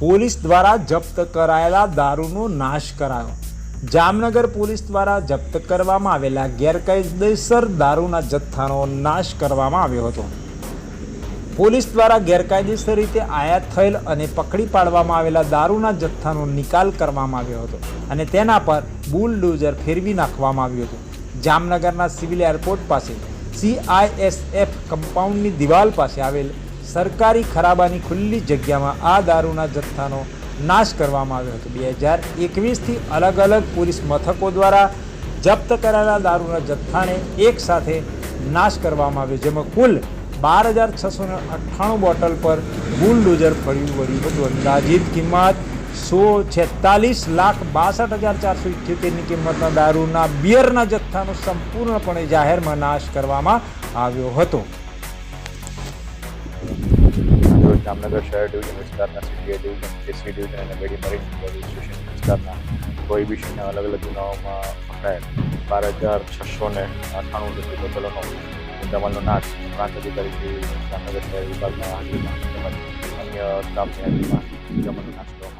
Police દ્વારા જપ્ત કરાયેલા દારૂનો નાશ કરાયો. જામનગર પોલીસ દ્વારા જપ્ત કરવામાં આવેલા ગેરકાયદેસર દારૂના જથ્થાનો નાશ કરવામાં આવ્યો હતો. પોલીસ દ્વારા ગેરકાયદેસર રીતે આયાત થયેલ અને પકડી પાડવામાં આવેલા દારૂના જથ્થાનો નિકાલ કરવામાં આવ્યો હતો અને તેના પર બુલડોઝર ફેરવી નાખવામાં આવ્યું હતું. જામનગરના સિવિલ એરપોર્ટ પાસે સીઆઈએસએફ કમ્પાઉન્ડની દિવાલ પાસે આવેલ સરકારી ખરાબાની ખુલ્લી જગ્યામાં આ દારૂના જથ્થાનો નાશ કરવામાં આવ્યો હતો. બે હજાર એકવીસથી અલગ અલગ પોલીસ મથકો દ્વારા જપ્ત કરાયેલા દારૂના જથ્થાને એક સાથે નાશ કરવામાં આવ્યો, જેમાં કુલ બાર હજાર છસો અઠ્ઠાણું બોટલ પર બુલડોઝર ફળ્યું વળ્યું હતું. અંદાજિત કિંમત સો છેતાલીસ લાખ બાસઠ હજાર ચારસો ઇઠ્યોતેરની કિંમતના દારૂના બિયરના જથ્થાનો સંપૂર્ણપણે જાહેરમાં નાશ કરવામાં આવ્યો હતો. જામનગર શહેર ડિવિઝન વિસ્તારના સીટીએ ડિવિઝન કેસી ડિવિઝન અને બેડી મરીન પોલીસ સ્ટેશન વિસ્તારના પ્રોહિબિશનના અલગ અલગ ગુનાઓમાં પકડાયેલ. બાર હજાર છસો ને અઠ્ઠાણું જેટલી બોટલોનો મુદ્દામાલનો નાશ પ્રાંત અધિકારી જામનગર શહેર વિભાગના તેમજ અન્ય સ્ટાફની હાજરીમાં મુદ્દામાલનો નાશ કરવામાં